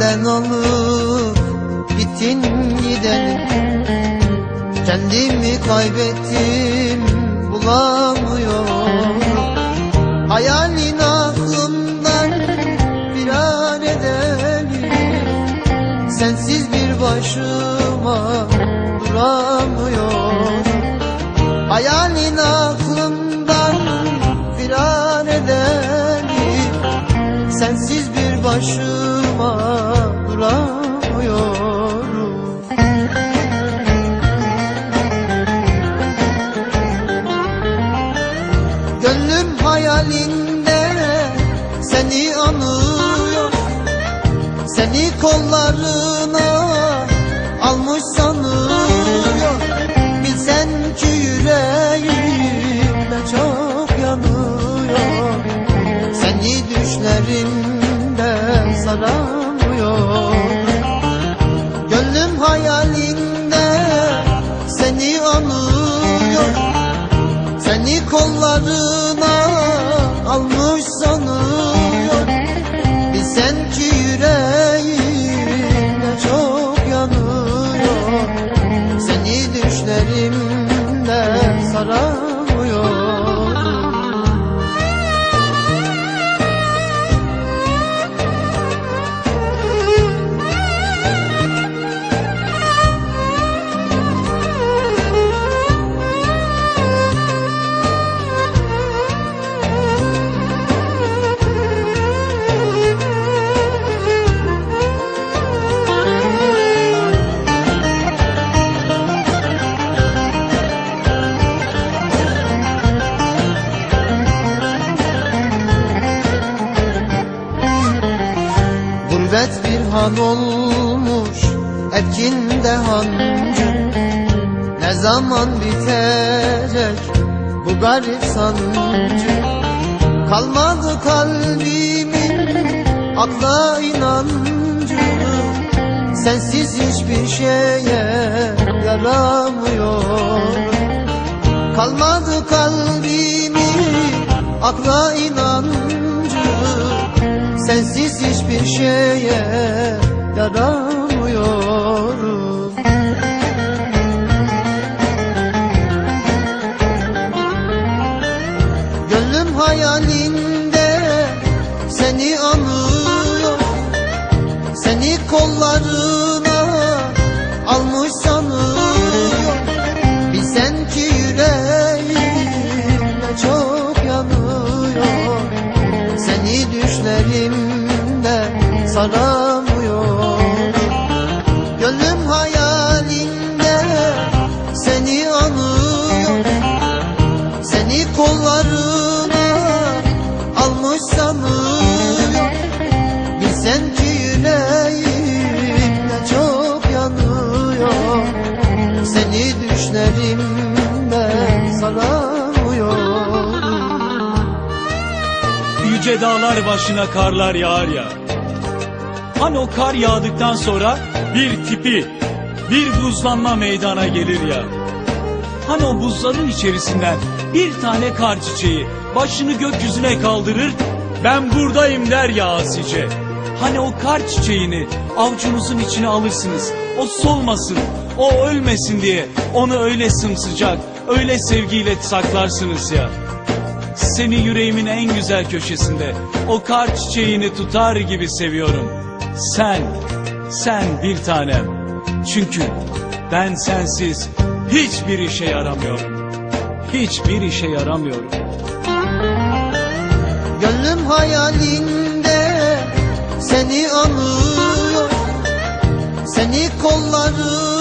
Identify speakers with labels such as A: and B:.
A: benden alıp gittin gidelim Kendimi kaybettim bulamıyorum. Hayalin aklımdan firar edelim. Sensiz bir başıma duramıyorum. Hayalin aklımdan firar edelim. Sensiz bir başıma anıyor. Seni kollarına almış sanıyor. Bilsen ki yüreğimde çok yanıyor. Seni düşlerimde saramıyor. Gönlüm hayalinde seni anıyor. Seni kollarına düşlerimde Gurbet bir han olmuş Etkinde hancı. Ne zaman bitecek Bu garip sancı? Kalmadı kalbimin Akla inancı. Sensiz hiçbir şeye yaramıyor. Kalmadı kalbimin Akla inancı Hiçbir şeye yaramıyorum saramıyor Gönlüm hayalinde seni anıyor. Seni kollarına almış sanıyor. Bilsen ki yüreğimde çok yanıyor. Seni düşlerimde saramıyor
B: Yüce dağlar başına karlar yağar ya. Hani o kar yağdıktan sonra bir tipi, bir buzlanma meydana gelir ya. Hani o buzların içerisinden bir tane kar çiçeği başını gökyüzüne kaldırır, ben buradayım der ya asice. Hani o kar çiçeğini avucunuzun içine alırsınız, o solmasın, o ölmesin diye onu öyle sımsıcak, öyle sevgiyle saklarsınız ya. Seni yüreğimin en güzel köşesinde o kar çiçeğini tutar gibi seviyorum. Sen, sen bir tanem. Çünkü ben sensiz hiçbir işe yaramıyorum. Hiçbir işe yaramıyorum.
A: Gönlüm hayalinde seni anıyor Seni sanıyor